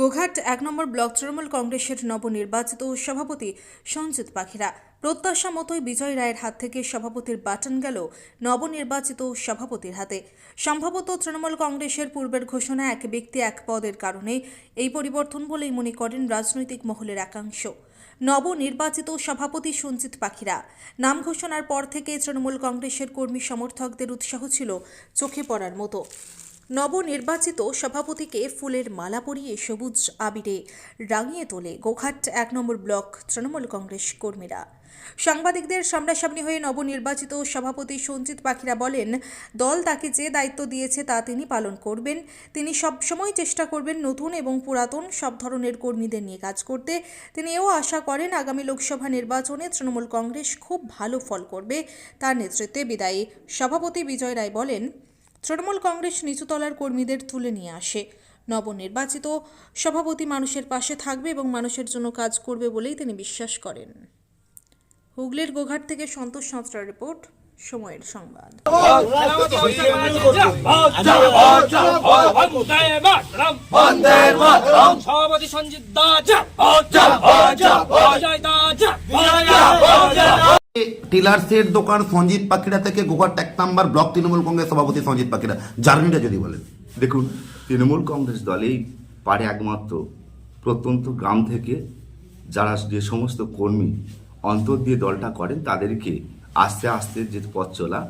গোঘাট এক নম্বর ব্লক তৃণমূল কংগ্রেসের নবনির্বাচিত সভাপতি সঞ্জিত পাখিরা। প্রত্যাশা মতোই বিজয় রায়ের হাত থেকে সভাপতির বাটন গেল নবনির্বাচিত সভাপতির হাতে। সম্ভবত তৃণমূল কংগ্রেসের পূর্বের ঘোষণা এক ব্যক্তি এক পদের কারণে এই পরিবর্তন বলেই মনে করেন রাজনৈতিক মহলের একাংশ। নবনির্বাচিত সভাপতি সঞ্জিত পাখিরা। নাম ঘোষণার পর থেকে তৃণমূল কংগ্রেসের কর্মী সমর্থকদের উৎসাহ ছিল চোখে পড়ার মতো। নবনির্বাচিত সভাপতিকে ফুলের মালা পরিয়ে সবুজ আবিরে রাঙিয়ে তোলে গোঘাট এক নম্বর ব্লক তৃণমূল কংগ্রেস কর্মীরা। সাংবাদিকদের সামনাসামনি হয়ে নবনির্বাচিত সভাপতি সঞ্জিত পাখিরা বলেন, দল তাকে যে দায়িত্ব দিয়েছে তা তিনি পালন করবেন। তিনি সবসময় চেষ্টা করবেন নতুন এবং পুরাতন সব ধরনের কর্মীদের নিয়ে কাজ করতে। তিনি এও আশা করেন আগামী লোকসভা নির্বাচনে তৃণমূল কংগ্রেস খুব ভালো ফল করবে। তার নেতৃত্বে বিদায়ী সভাপতি বিজয় রায় বলেন তৃণমূল কংগ্রেস নিচুতলার কর্মীদের তুলে নিয়ে আসে নবনির্বাচিত সভাপতি মানুষের পাশে থাকবে এবং মানুষের জন্য কাজ করবে বলেই তিনি বিশ্বাস করেন হুগলির গোঘাট থেকে সন্তোষ সাঁতরার রিপোর্ট সময়ের সংবাদ সভাপতি সঞ্জিত টেলার্সের দোকান সঞ্জিত পাখিরা থেকে গোঘাট এক নাম্বার ব্লক তৃণমূল কংগ্রেস সভাপতি সঞ্জিত পাখিরা জার্নিটা যদি বলেন। দেখুন, তৃণমূল কংগ্রেস দলেই পারে একমাত্র প্রত্যন্ত গ্রাম থেকে যারা যে সমস্ত কর্মী অন্তর দিয়ে দলটা করেন, তাদেরকে আস্তে আস্তে যে পথ চলা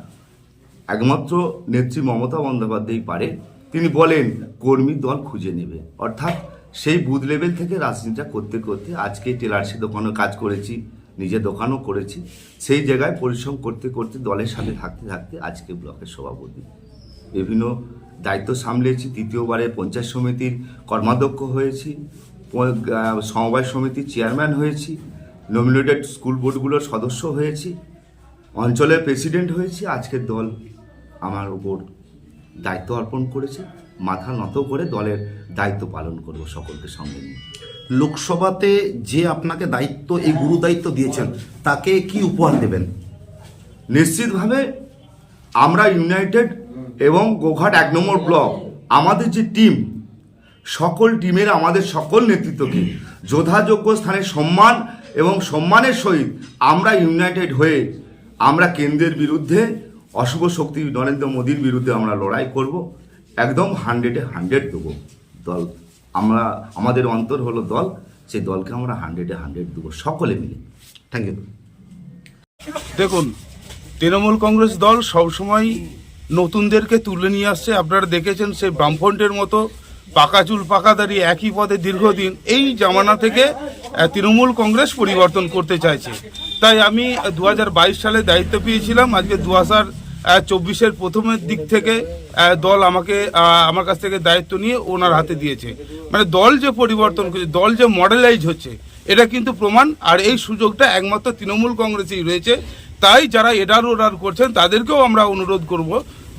একমাত্র নেত্রী মমতা বন্দ্যোপাধ্যায় পারে। তিনি বলেন, কর্মী দল খুঁজে নেবে। অর্থাৎ সেই বুথ লেভেল থেকে রাজনীতিটা করতে করতে আজকে টেলার্সি দোকানেও কাজ করেছি নিজের দোকানও করেছি। সেই জায়গায় পরিশ্রম করতে করতে দলের সাথে থাকতে থাকতে আজকে ব্লকের সভাপতি। বিভিন্ন দায়িত্ব সামলেছি। তৃতীয়বারে পঞ্চায়েত সমিতির কর্মাধ্যক্ষ হয়েছি। সমবায় সমিতির চেয়ারম্যান হয়েছি। নমিনেটেড স্কুল বোর্ডগুলোর সদস্য হয়েছি। অঞ্চলের প্রেসিডেন্ট হয়েছি। আজকের দল আমার উপর দায়িত্ব অর্পণ করেছে। মাথা নত করে দলের দায়িত্ব পালন করব সকলকে সঙ্গে নিয়ে। লোকসভাতে যে আপনাকে দায়িত্ব, এই গুরু দায়িত্ব দিয়েছেন, তাকে কি উপহার দেবেন? নিশ্চিতভাবে আমরা ইউনাইটেড এবং গোঘাট এক নম্বর ব্লক, আমাদের যে টিম, সকল টিমের আমাদের সকল নেতৃত্বকে যথাযোগ্য স্থানে সম্মান এবং সম্মানের সহিত আমরা ইউনাইটেড হয়ে আমরা কেন্দ্রের বিরুদ্ধে, অশুভ শক্তি নরেন্দ্র মোদীর বিরুদ্ধে আমরা লড়াই করব, একদম হান্ড্রেডে হান্ড্রেড দেবো দল। আমরা, আমাদের অন্তর হলো দল, সেই দলকে আমরা হান্ড্রেডে হান্ড্রেড দেবো সকলে মিলে। থ্যাংক ইউ দেখুন, তৃণমূল কংগ্রেস দল সবসময় নতুনদেরকে তুলে নিয়ে আসছে। আপনারা দেখেছেন সেই বামফ্রন্টের মতো পাকা চুল, পাকা দাঁড়িয়ে একই পদে দীর্ঘদিন এই জামানা থেকে তৃণমূল কংগ্রেস পরিবর্তন করতে চাইছে। তাই আমি দু হাজার বাইশ সালে দায়িত্ব পেয়েছিলাম। আজকে দু হাজার চব্বিশের প্রথমের দিক থেকে দল আমাকে আমার কাছ থেকে দায়িত্ব নিয়ে ওনার হাতে দিয়েছে। মানে দল যে পরিবর্তন করছে দল যে মডেলাইজ হচ্ছে এটা কিন্তু প্রমাণ আর এই সুযোগটা একমাত্র তৃণমূল কংগ্রেসেই রয়েছে। তাই যারা এডার ওডার করছেন তাদেরকেও আমরা অনুরোধ করব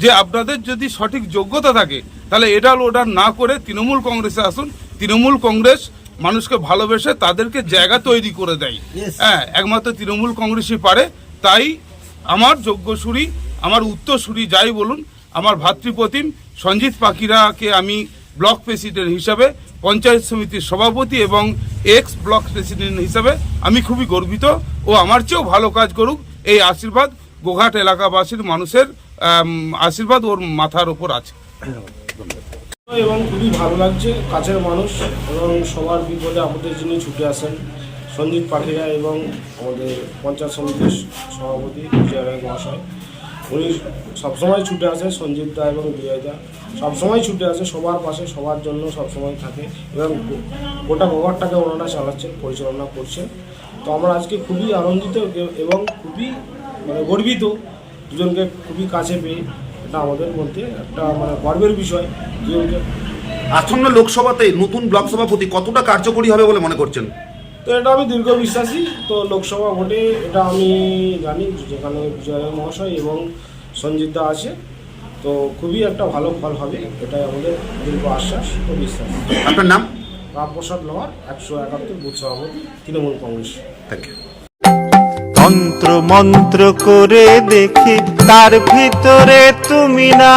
যে আপনাদের যদি সঠিক যোগ্যতা থাকে তাহলে এডাল ওডার না করে তৃণমূল কংগ্রেসে আসুন। তৃণমূল কংগ্রেস মানুষকে ভালোবেসে তাদেরকে জায়গা তৈরি করে দেয়। হ্যাঁ একমাত্র তৃণমূল কংগ্রেসই পারে। তাই আমার যোগ্যসূরি আমার উত্তরসূরি যাই বলুন, আমার ভাতৃপ্রতিম সঞ্জিত পাখিরাকে আমি ব্লক প্রেসিডেন্ট হিসাবে, পঞ্চায়েত সমিতির সভাপতি এবং এক্স ব্লক প্রেসিডেন্ট হিসাবে আমি খুবই গর্বিত ও আমার চেয়েও ভালো কাজ করুক এই আশীর্বাদ গোঘাট এলাকাবাসীর মানুষের আশীর্বাদ ওর মাথার ওপর আছে। এবং খুবই ভালো লাগছে, কাছের মানুষ এবং সবার বিপদে আপদের যিনি ছুটে আসেন সঞ্জিত পাখিরা এবং আমাদের পঞ্চায়েত সমিতির সভাপতি বিজয় রায় মহাশয়। উনি সবসময় ছুটে আসে সঞ্জিত দা এবং বিজয় দা। সবসময় ছুটে আসে, সবার পাশে, সবার জন্য সবসময় থাকে এবং গোটা গোঘাটটাকে ওনারা চালাচ্ছেন পরিচালনা করছেন। তো আমরা আজকে খুবই আনন্দিত এবং খুবই মানে গর্বিত দুজনকে খুবই কাছে পেয়ে। এটা আমাদের মধ্যে একটা মানে গর্বের বিষয় দুজনকে। আসন্ন লোকসভাতে নতুন ব্লক সভাপতি কতটা কার্যকরী হবে বলে মনে করছেন? এটা আমি দীর্ঘ বিশ্বাসী। তো লোকসভা ভোটে এটা আমি জানি যেখানে বিজয় মহাশয় এবং সঞ্জিত দা আছে। তো খুবই একটা ভালো ফল হবে এটাই আমাদের দীর্ঘ আশ্বাস ও বিশ্বাস। আপনার নাম? রামপ্রসাদ লোহার একশো একাত্তর বুথ সভাপতি তৃণমূল কংগ্রেস। থ্যাংক ইউ তন্ত্র মন্ত্র করে দেখি তার ভিতরে তুমি না।